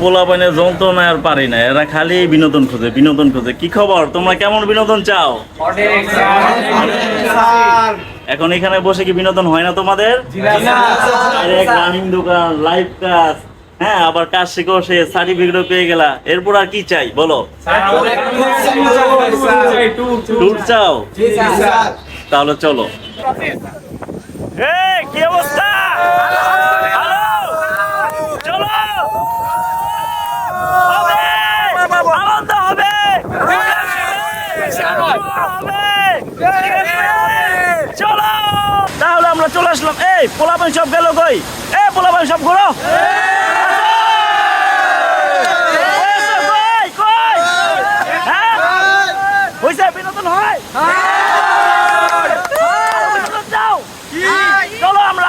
পোলা পাইনে যন্ত্রণায় আর পারি না। এরা খালি বিনোদন খোঁজে বিনোদন খোঁজে। কি খবর? তোমরা কেমন বিনোদন চাও? এখন এখানে বসে কি বিনোদন হয় না তোমাদের? দোকান লাইভ কাজ হ্যাঁ আবার কাজ শিখো সে সার্টিফিকেটও পেয়ে গেলা। এরপর আর কি চাই? বলো। ট্যুর চাও? তাহলে চলো। কি অবস্থা? চলো। তাহলে আমরা চলে আসলাম। এই, পোলাপান সব গেল কই? এ, পোলাপান সব ঘুরো? হ্যাঁ?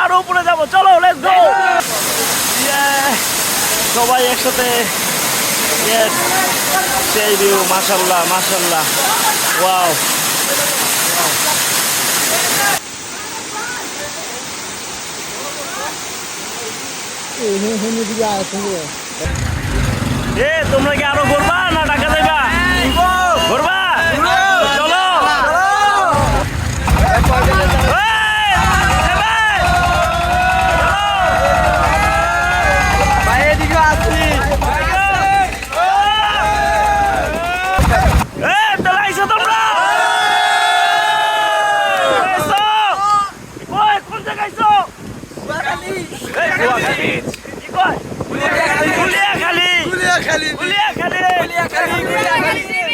আরও উপরে যাব। চলো লেটস সবাই একসাথে. সেই ভিউ মাশাল্লাহ ওয়াও এ তোমরা কি আরও ঘুরবা না ঢাকা যাইবা ঘুরবা চলো এই, এবার। এ, তাহলে আইসো তোমরা? আইসো? কোন জায়গায় আইসো? এই, কুয়াখালী। কি কয়? কুলিয়াখালী। কুলিয়াখালী।